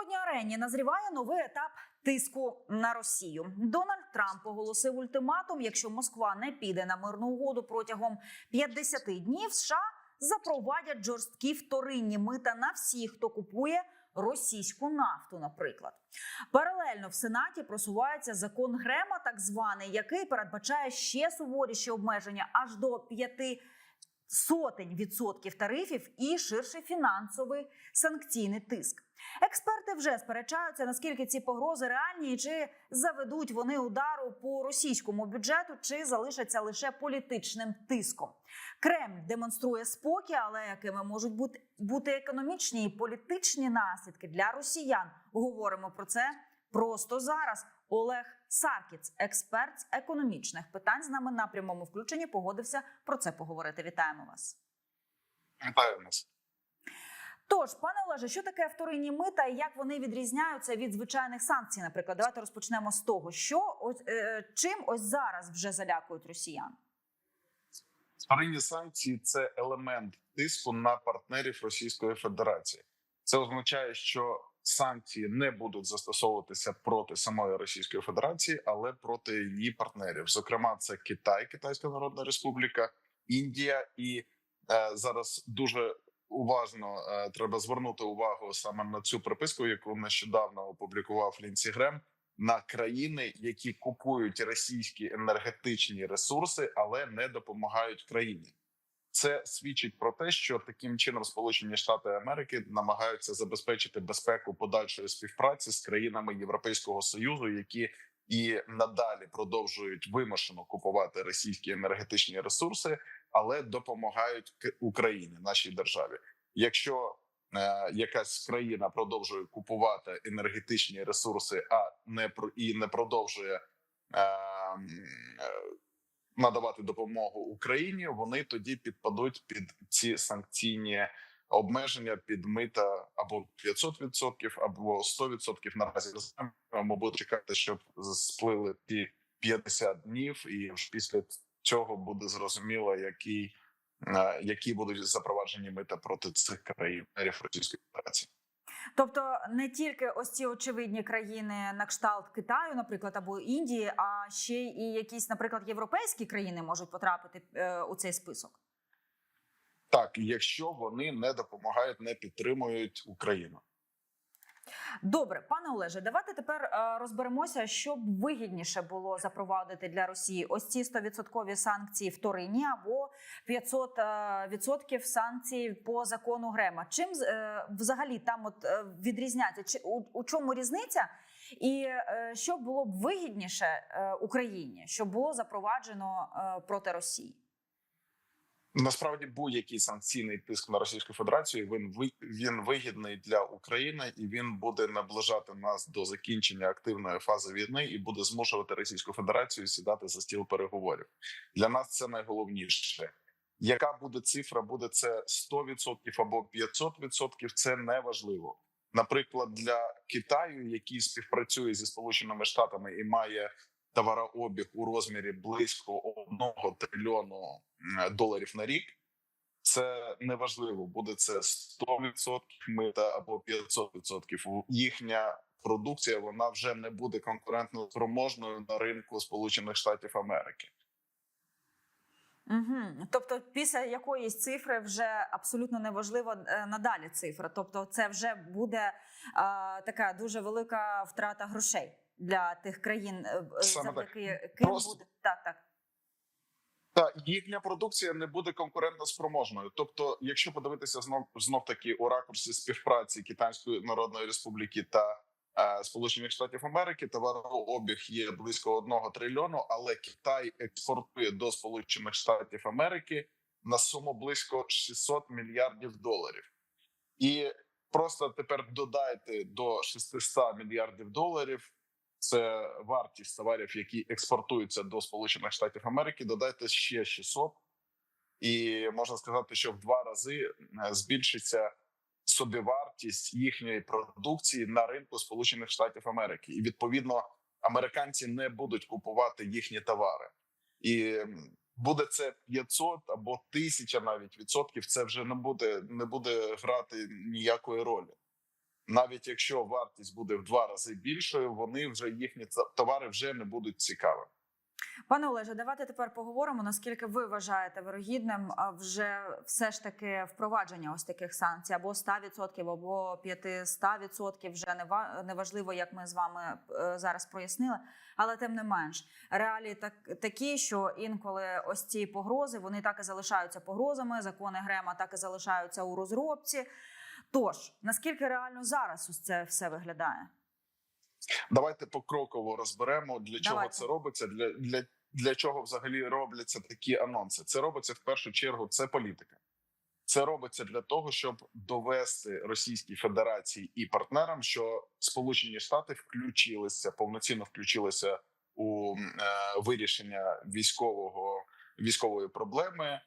міжнародній арені назріває новий етап тиску на Росію. Дональд Трамп оголосив ультиматум: якщо Москва не піде на мирну угоду протягом 50 днів, США запровадять жорсткі вторинні мита на всіх, хто купує російську нафту. Наприклад, паралельно в Сенаті просувається закон Грема, так званий, який передбачає ще суворіші обмеження аж до 5 сотень відсотків тарифів і ширший фінансовий санкційний тиск. Експерти вже сперечаються, наскільки ці погрози реальні, і чи заведуть вони удару по російському бюджету, чи залишаться лише політичним тиском. Кремль демонструє спокій, але якими можуть бути, бути економічні і політичні наслідки для росіян? Говоримо про це просто зараз. Олег Саркіц, експерт з економічних питань, з нами на прямому включенні погодився про це поговорити. Вітаємо вас. Вітаю нас. Тож, пане Олеже, що таке вторинні мита і як вони відрізняються від звичайних санкцій? Наприклад, давайте розпочнемо з того, що ось е, чим ось зараз вже залякують росіян. Вторинні санкції це елемент тиску на партнерів Російської Федерації. Це означає, що санкції не будуть застосовуватися проти самої Російської Федерації, але проти її партнерів. Зокрема, це Китай, Китайська Народна Республіка, Індія, і е, зараз дуже уважно е, треба звернути увагу саме на цю приписку, яку нещодавно опублікував Лінсі Грем. На країни, які купують російські енергетичні ресурси, але не допомагають країні, це свідчить про те, що таким чином Сполучені Штати Америки намагаються забезпечити безпеку подальшої співпраці з країнами Європейського союзу, які і надалі продовжують вимушено купувати російські енергетичні ресурси, але допомагають Україні, нашій державі. Якщо е, якась країна продовжує купувати енергетичні ресурси, а не і не продовжує е, е, надавати допомогу Україні, вони тоді підпадуть під ці санкційні обмеження під мита або 500%, або 100%. Наразі. Ми будемо чекати, щоб сплили ті 50 днів, і після цього буде зрозуміло, який е, які будуть запроваджені мита проти цих країн Російської Федерації. Тобто не тільки ось ці очевидні країни на кшталт Китаю, наприклад, або Індії, а ще і якісь, наприклад, європейські країни можуть потрапити е, у цей список. Так, якщо вони не допомагають, не підтримують Україну. Добре, пане Олеже, давайте тепер е, розберемося, що б вигідніше було запровадити для Росії ось ці 100% санкції вторинні або 500% е, санкцій по закону Грема. Чим е, взагалі там от відрізняться? Чи у, чому різниця? І що було б вигідніше Україні, щоб було запроваджено проти Росії? Насправді будь-який санкційний тиск на Російську Федерацію він він вигідний для України і він буде наближати нас до закінчення активної фази війни і буде змушувати Російську Федерацію сідати за стіл переговорів. Для нас це найголовніше. Яка буде цифра? Буде це 100% або 500%, Це не важливо. Наприклад, для Китаю, який співпрацює зі Сполученими Штатами і має товарообіг у розмірі близько 1 трильйону доларів на рік. Це неважливо, буде це 100% мита або 500%. Їхня продукція вона вже не буде конкурентно спроможною на ринку Сполучених Штатів Америки. Угу. Тобто, після якоїсь цифри вже абсолютно неважлива е, надалі цифра. Тобто, це вже буде е, така дуже велика втрата грошей для тих країн, е, е, Саме так. завдяки яким Просто- буде так, так. Та їхня продукція не буде конкурентно спроможною. Тобто, якщо подивитися знов знов таки у ракурсі співпраці Китайської Народної Республіки та е, Сполучених Штатів Америки, товарообіг є близько одного трильйону, але Китай експортує до Сполучених Штатів Америки на суму близько 600 мільярдів доларів, і просто тепер додайте до 600 мільярдів доларів це вартість товарів, які експортуються до Сполучених Штатів Америки. Додайте ще 600, і можна сказати, що в два рази е, збільшиться собівартість їхньої продукції на ринку Сполучених Штатів Америки, і відповідно американці не будуть купувати їхні товари, і буде це 500 або 1000 навіть відсотків. Це вже не буде не буде грати ніякої ролі. Навіть якщо вартість буде в два рази більшою, вони вже їхні товари вже не будуть цікаві. Пане Олеже, давайте тепер поговоримо. Наскільки ви вважаєте вирогідним вже все ж таки впровадження ось таких санкцій або 100%, або 500%, вже не ва- неважливо, як ми з вами е, зараз прояснили. Але тим не менш, реалії так такі, що інколи ось ці погрози вони так і залишаються погрозами. Закони Грема так і залишаються у розробці. Тож наскільки реально зараз ось це все виглядає? Давайте покроково розберемо для чого Давайте. це робиться. Для, для, для чого взагалі робляться такі анонси. Це робиться в першу чергу. Це політика. Це робиться для того, щоб довести Російській Федерації і партнерам, що Сполучені Штати включилися повноцінно включилися у е, вирішення військового військової проблеми.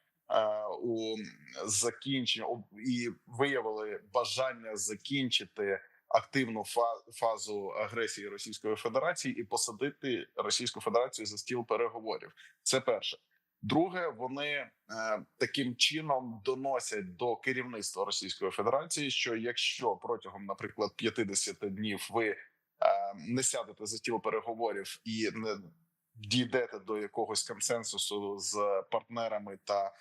У закінчення і виявили бажання закінчити активну фа- фазу агресії Російської Федерації і посадити Російську Федерацію за стіл переговорів. Це перше. Друге, вони е, таким чином доносять до керівництва Російської Федерації, що якщо протягом, наприклад, 50 днів ви е, не сядете за стіл переговорів і не дійдете до якогось консенсусу з партнерами та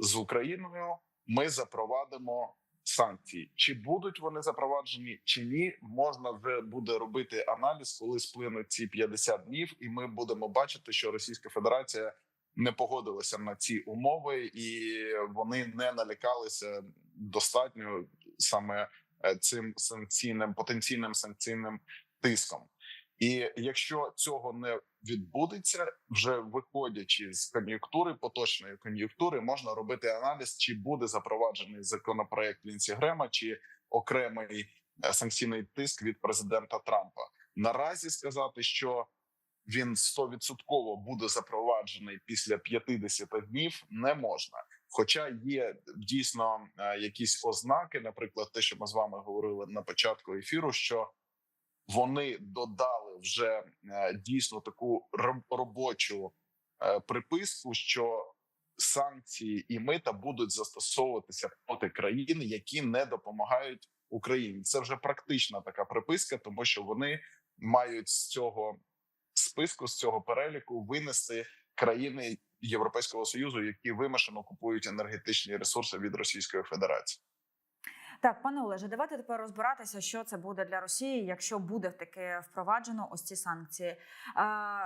з Україною, ми запровадимо санкції. Чи будуть вони запроваджені, чи ні, можна вже буде робити аналіз, коли сплинуть ці 50 днів, і ми будемо бачити, що Російська Федерація не погодилася на ці умови, і вони не налякалися достатньо саме е, цим санкційним потенційним санкційним тиском. І якщо цього не відбудеться, вже виходячи з кон'юнктури, поточної кон'юнктури, можна робити аналіз, чи буде запроваджений законопроект Лінсі Грема, чи окремий е, санкційний тиск від президента Трампа. Наразі сказати, що він 100% буде запроваджений після 50 днів, не можна. Хоча є дійсно е, якісь ознаки, наприклад, те, що ми з вами говорили на початку ефіру, що вони додали вже е, дійсно таку робочу е, приписку, що санкції і мита будуть застосовуватися проти країн, які не допомагають Україні. Це вже практична така приписка, тому що вони мають з цього списку, з цього переліку винести країни Європейського союзу, які вимушено купують енергетичні ресурси від Російської Федерації. Так, пане Олеже, давайте тепер розбиратися, що це буде для Росії, якщо буде таке впроваджено ось ці санкції.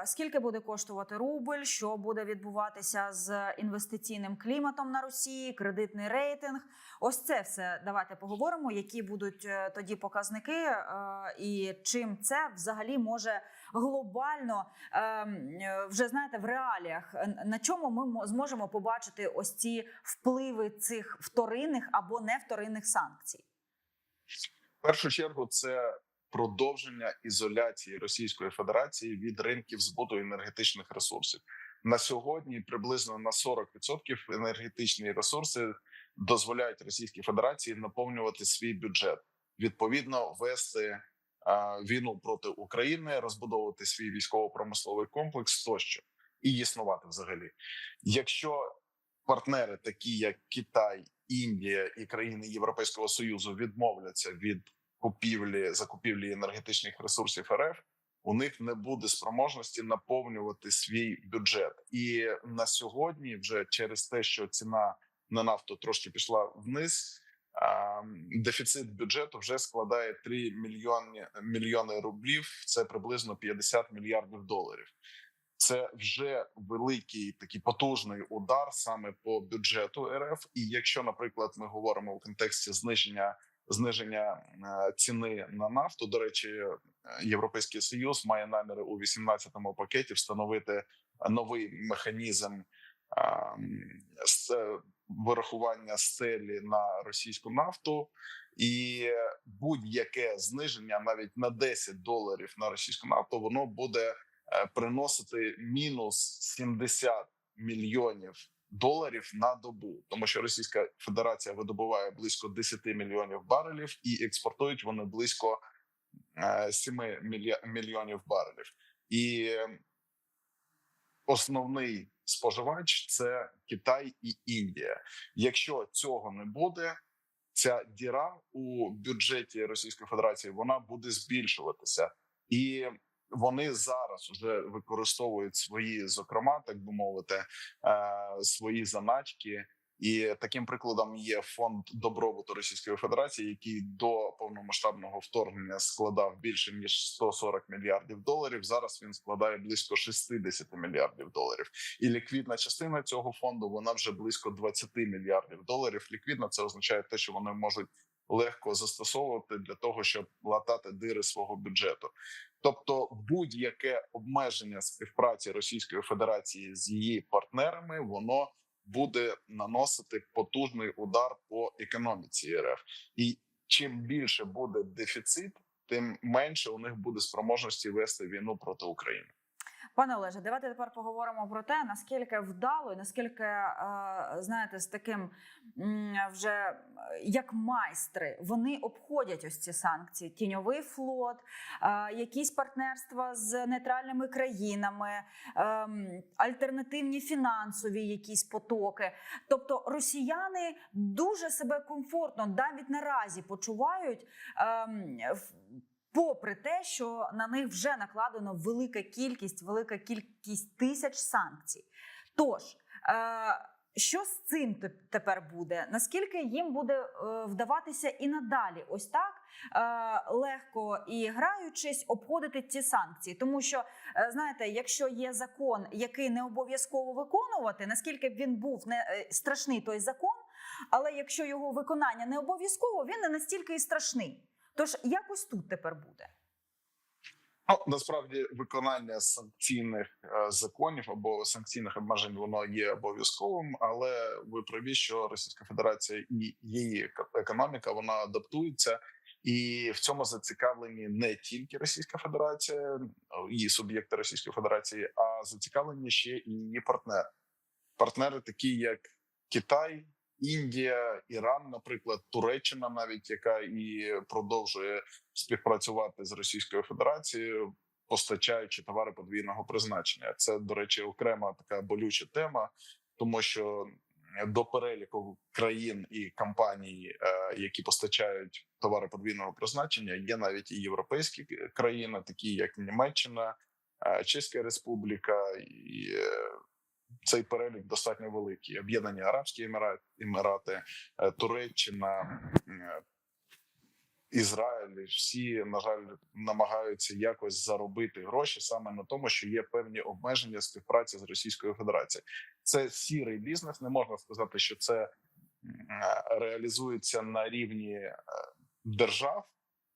Скільки буде коштувати рубль? Що буде відбуватися з інвестиційним кліматом на Росії, кредитний рейтинг? Ось це все давайте поговоримо. Які будуть е, тоді показники, е, і чим це взагалі може глобально е, е, вже знаєте в реаліях е, на чому ми зможемо побачити ось ці впливи цих вторинних або не вторинних санкцій? В першу чергу це продовження ізоляції Російської Федерації від ринків збуту енергетичних ресурсів. На сьогодні приблизно на 40% енергетичні ресурси дозволяють Російській Федерації наповнювати свій бюджет, відповідно вести війну проти України, розбудовувати свій військово-промисловий комплекс тощо і існувати взагалі. Якщо партнери, такі як Китай, Індія і країни Європейського союзу, відмовляться від купівлі закупівлі енергетичних ресурсів РФ, у них не буде спроможності наповнювати свій бюджет. І на сьогодні, вже через те, що ціна на нафту трошки пішла вниз. Дефіцит бюджету вже складає 3 мільйони мільйони рублів. Це приблизно 50 мільярдів доларів. Це вже великий такий потужний удар саме по бюджету РФ. І якщо, наприклад, ми говоримо у контексті зниження зниження е, ціни на нафту, до речі, е, Європейський Союз має наміри у 18-му пакеті встановити новий механізм е, вирахування стелі на російську нафту, і будь-яке зниження навіть на 10 доларів на російську нафту, воно буде е, приносити мінус 70 мільйонів доларів на добу, тому що Російська Федерація видобуває близько 10 мільйонів барелів і експортують вони близько е, 7 мільйонів барелів. І е, основний споживач це Китай і Індія. Якщо цього не буде, ця діра у бюджеті Російської Федерації вона буде збільшуватися, і вони зараз вже використовують свої, зокрема, так би мовити, е, свої заначки. І таким прикладом є фонд добробуту Російської Федерації, який до повномасштабного вторгнення складав більше ніж 140 мільярдів доларів. Зараз він складає близько 60 мільярдів доларів. І ліквідна частина цього фонду вона вже близько 20 мільярдів доларів. Ліквідна це означає те, що вони можуть легко застосовувати для того, щоб латати дири свого бюджету. Тобто, будь-яке обмеження співпраці Російської Федерації з її партнерами, воно буде наносити потужний удар по економіці РФ. І чим більше буде дефіцит, тим менше у них буде спроможності вести війну проти України. Пане Олеже, давайте тепер поговоримо про те, наскільки вдало і наскільки е, знаєте, з таким вже як майстри вони обходять ось ці санкції: тіньовий флот, е, якісь партнерства з нейтральними країнами, е, альтернативні фінансові якісь потоки. Тобто росіяни дуже себе комфортно навіть наразі почувають. Е, в- попри те, що на них вже накладено велика кількість, велика кількість тисяч санкцій. Тож, е, що з цим тепер буде? Наскільки їм буде е, вдаватися і надалі, ось так е, легко і граючись, обходити ці санкції? Тому що е, знаєте, якщо є закон, який не обов'язково виконувати, наскільки б він був не страшний той закон, але якщо його виконання не обов'язково, він не настільки і страшний. Тож якось тут тепер буде. Ну насправді виконання санкційних е, законів або санкційних обмежень воно є обов'язковим, але ви праві, що Російська Федерація і її економіка вона адаптується, і в цьому зацікавлені не тільки Російська Федерація і суб'єкти Російської Федерації, а зацікавлені ще і її партнери. Партнери, такі як Китай, Індія, Іран, наприклад, Туреччина, навіть яка і продовжує співпрацювати з Російською Федерацією, постачаючи товари подвійного призначення. Це, до речі, окрема така болюча тема, тому що до переліку країн і компаній, е, які постачають товари подвійного призначення, є навіть і європейські країни, такі як Німеччина, е, Чеська Республіка і. Цей перелік достатньо великий. Об'єднані Арабські Еміра- Емірати, е, Туреччина, е, Ізраїль. Всі на жаль намагаються якось заробити гроші саме на тому, що є певні обмеження співпраці з Російською Федерацією. Це сірий бізнес. Не можна сказати, що це е, реалізується на рівні держав,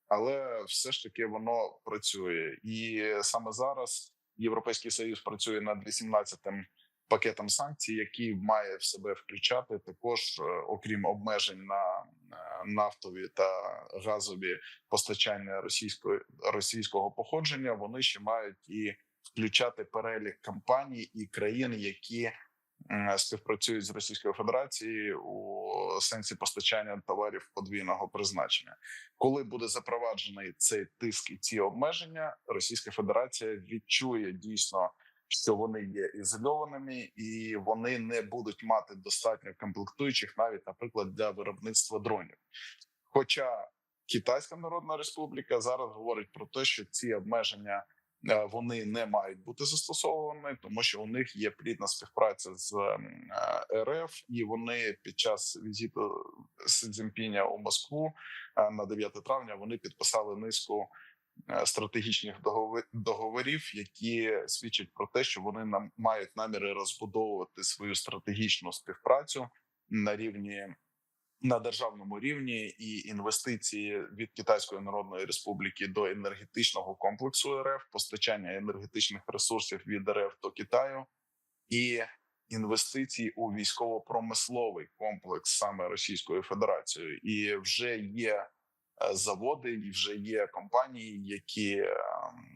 але все ж таки воно працює. І саме зараз Європейський Союз працює над 18-тим пакетом санкцій, який має в себе включати також, е, окрім обмежень на е, нафтові та газові постачання російської російського походження. Вони ще мають і включати перелік компаній і країн, які співпрацюють з Російською Федерацією у сенсі постачання товарів подвійного призначення. Коли буде запроваджений цей тиск і ці обмеження, Російська Федерація відчує дійсно що вони є ізольованими і вони не будуть мати достатньо комплектуючих, навіть, наприклад, для виробництва дронів. Хоча Китайська Народна Республіка зараз говорить про те, що ці обмеження е, вони не мають бути застосовані, тому що у них є плідна співпраця з е, РФ, і вони під час візиту Си у Москву е, на 9 травня вони підписали низку стратегічних договор- договорів, які свідчать про те, що вони нам мають наміри розбудовувати свою стратегічну співпрацю на рівні. На державному рівні і інвестиції від Китайської Народної Республіки до енергетичного комплексу РФ, постачання енергетичних ресурсів від РФ до Китаю і інвестиції у військово-промисловий комплекс саме Російською Федерацією. І вже є е, заводи, і вже є компанії, які е,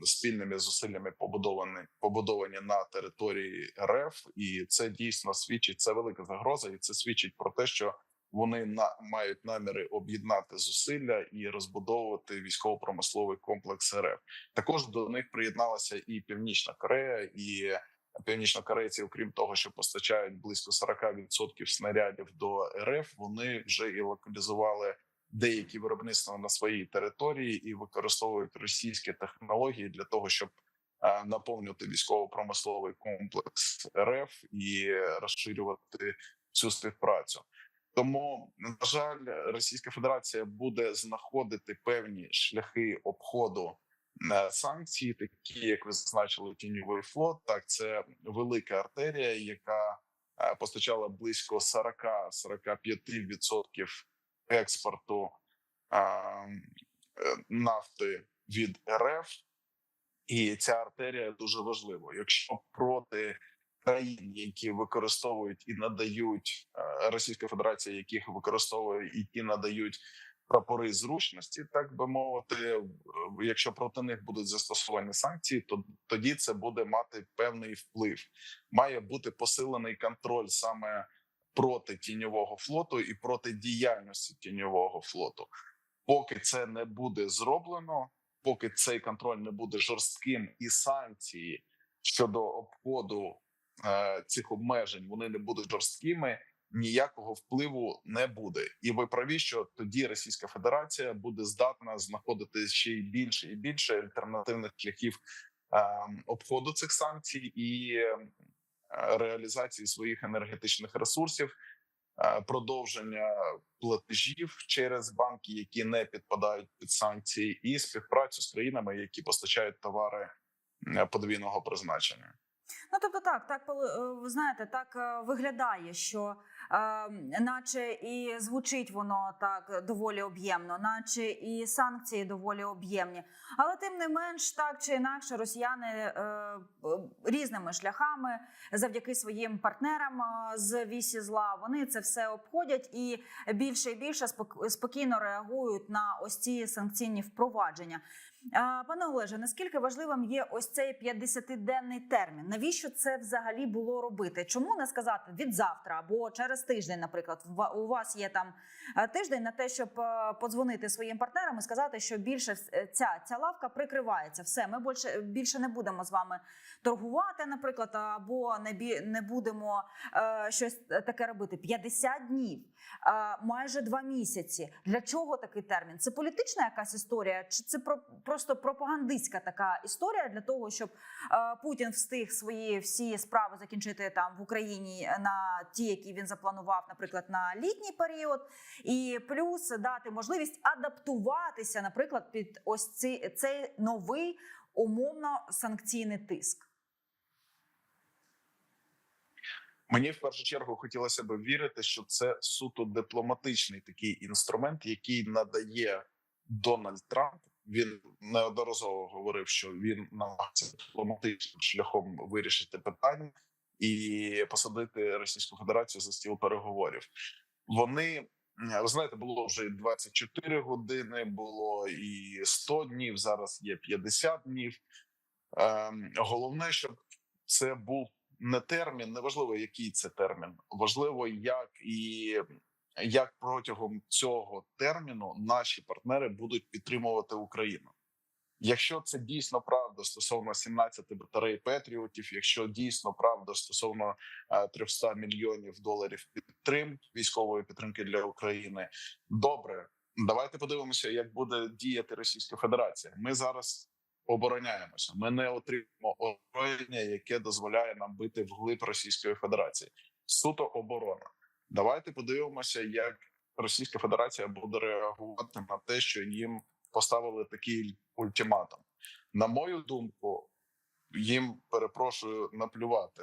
спільними зусиллями побудовані побудовані на території РФ, і це дійсно свідчить це велика загроза, і це свідчить про те, що вони на мають наміри об'єднати зусилля і розбудовувати військово-промисловий комплекс РФ. Також до них приєдналася і Північна Корея, і північнокорейці, окрім того, що постачають близько 40% снарядів до РФ, вони вже і локалізували деякі виробництва на своїй території і використовують російські технології для того, щоб е, наповнювати військово-промисловий комплекс РФ і розширювати цю співпрацю. Тому, на жаль, Російська Федерація буде знаходити певні шляхи обходу е, санкцій, такі як ви зазначили, тіньовий флот. Так, це велика артерія, яка е, постачала близько 40-45% експорту е, е, нафти від РФ, і ця артерія дуже важлива. Якщо проти країн, які використовують і надають е, Російська Федерація, яких використовує і ті надають прапори зручності, так би мовити, якщо проти них будуть застосовані санкції, то тоді це буде мати певний вплив. Має бути посилений контроль саме проти тіньового флоту і проти діяльності тіньового флоту. Поки це не буде зроблено, поки цей контроль не буде жорстким, і санкції щодо обходу е, цих обмежень вони не будуть жорсткими. Ніякого впливу не буде, і ви праві, що тоді Російська Федерація буде здатна знаходити ще й більше і більше альтернативних шляхів е, обходу цих санкцій і реалізації своїх енергетичних ресурсів, е, продовження платежів через банки, які не підпадають під санкції, і співпрацю з країнами, які постачають товари е, подвійного призначення. Ну тобто, так, так е, ви знаєте, так е, виглядає, що е, наче і звучить воно так доволі об'ємно, наче і санкції доволі об'ємні. Але тим не менш, так чи інакше, росіяни е, різними шляхами, завдяки своїм партнерам е, з вісі зла, вони це все обходять і більше і більше спок- спокійно реагують на ось ці санкційні впровадження. Пане Олеже, наскільки важливим є ось цей 50-денний термін? Навіщо це взагалі було робити? Чому не сказати від завтра або через тиждень, наприклад, у вас є там е, тиждень на те, щоб е, подзвонити своїм партнерам і сказати, що більше е, ця, ця лавка прикривається. Все, ми більше, більше не будемо з вами торгувати, наприклад, або не, бі, не будемо е, щось таке робити. 50 днів, е, майже два місяці. Для чого такий термін? Це політична якась історія, чи це про просто пропагандистська така історія для того, щоб е, Путін встиг свої всі справи закінчити там в Україні на ті, які він запланував, наприклад, на літній період, і плюс дати можливість адаптуватися, наприклад, під ось цей, цей новий умовно санкційний тиск. Мені в першу чергу хотілося б вірити, що це суто дипломатичний такий інструмент, який надає Дональд Трамп. Він неодноразово говорив, що він намагається дипломатичним шляхом вирішити питання і посадити Російську Федерацію за стіл переговорів. Вони ви знаєте, було вже і 24 години, було і 100 днів. Зараз є 50 днів. Ем, головне, щоб це був не термін, неважливо, який це термін, важливо, як і як протягом цього терміну наші партнери будуть підтримувати Україну. Якщо це дійсно правда стосовно 17 батарей Петріотів, якщо дійсно правда стосовно е, 300 мільйонів доларів підтрим військової підтримки для України, добре, давайте подивимося, як буде діяти Російська Федерація. Ми зараз обороняємося. Ми не отримаємо озброєння, яке дозволяє нам бити вглиб Російської Федерації. Суто оборона. Давайте подивимося, як Російська Федерація буде реагувати на те, що їм поставили такий ультиматум. На мою думку, їм перепрошую наплювати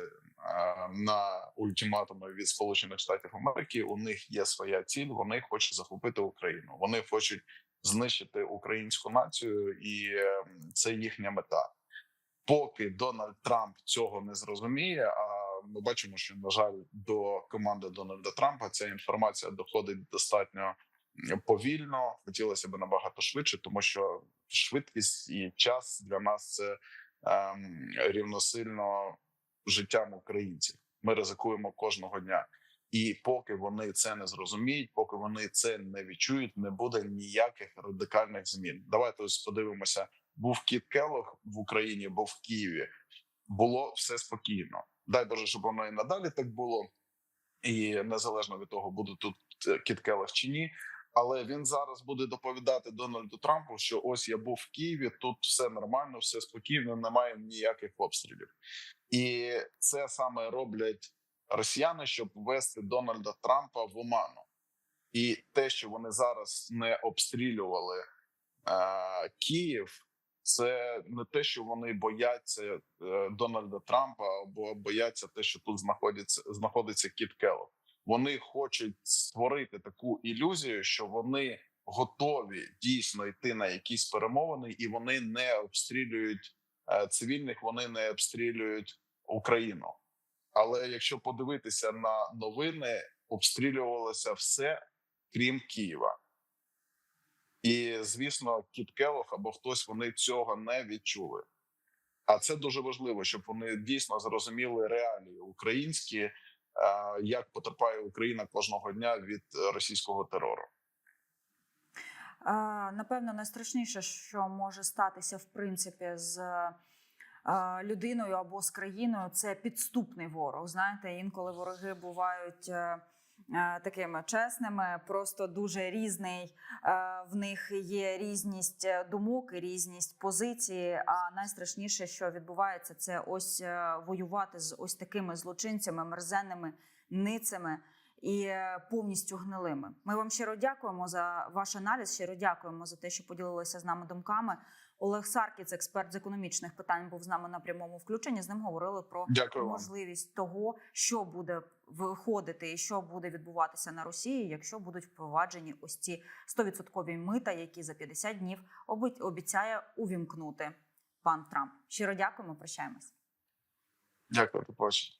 на ультиматуми від Сполучених Штатів Америки. У них є своя ціль. Вони хочуть захопити Україну. Вони хочуть знищити українську націю, і е, це їхня мета. Поки Дональд Трамп цього не зрозуміє. А ми бачимо, що на жаль, до команди Дональда Трампа ця інформація доходить достатньо повільно. Хотілося б набагато швидше, тому що швидкість і час для нас це ем, рівносильно життям українців. Ми ризикуємо кожного дня. І поки вони це не зрозуміють, поки вони це не відчують, не буде ніяких радикальних змін. Давайте ось подивимося. Був Кіт Келлог в Україні, був в Києві. було все спокійно. Дай Боже, щоб воно і надалі так було, і незалежно від того, буде тут е, Кіт Келлах чи ні. Але він зараз буде доповідати Дональду Трампу, що ось я був в Києві, тут все нормально, все спокійно, немає ніяких обстрілів, і це саме роблять росіяни, щоб ввести Дональда Трампа в оману. І те, що вони зараз не обстрілювали е, Київ, це не те, що вони бояться е, Дональда Трампа або бояться те, що тут знаходиться знаходиться Кіт Келлог. Вони хочуть створити таку ілюзію, що вони готові дійсно йти на якісь перемовини, і вони не обстрілюють е, цивільних, вони не обстрілюють Україну. Але якщо подивитися на новини, обстрілювалося все крім Києва. І звісно, Кіт Келох або хтось вони цього не відчули. А це дуже важливо, щоб вони дійсно зрозуміли реалії українські, е, як потерпає Україна кожного дня від е, російського терору. Напевно, найстрашніше, що може статися в принципі з е, людиною або з країною, це підступний ворог. Знаєте, інколи вороги бувають. Е, Такими чесними, просто дуже різний. е, В них є різність е, думок різність позиції. А найстрашніше, що відбувається, це ось воювати з ось такими злочинцями, мерзенними ницями і повністю гнилими. Ми вам щиро дякуємо за ваш аналіз. Щиро дякуємо за те, що поділилися з нами думками. Олег Саркіц, експерт з економічних питань, був з нами на прямому включенні. З ним говорили про Дякую вам. можливість того, що буде виходити і що буде відбуватися на Росії, якщо будуть впроваджені ось ці 100% мита, які за 50 днів обіцяє увімкнути пан Трамп. Щиро дякуємо. Прощаємось. Дякую, побачення.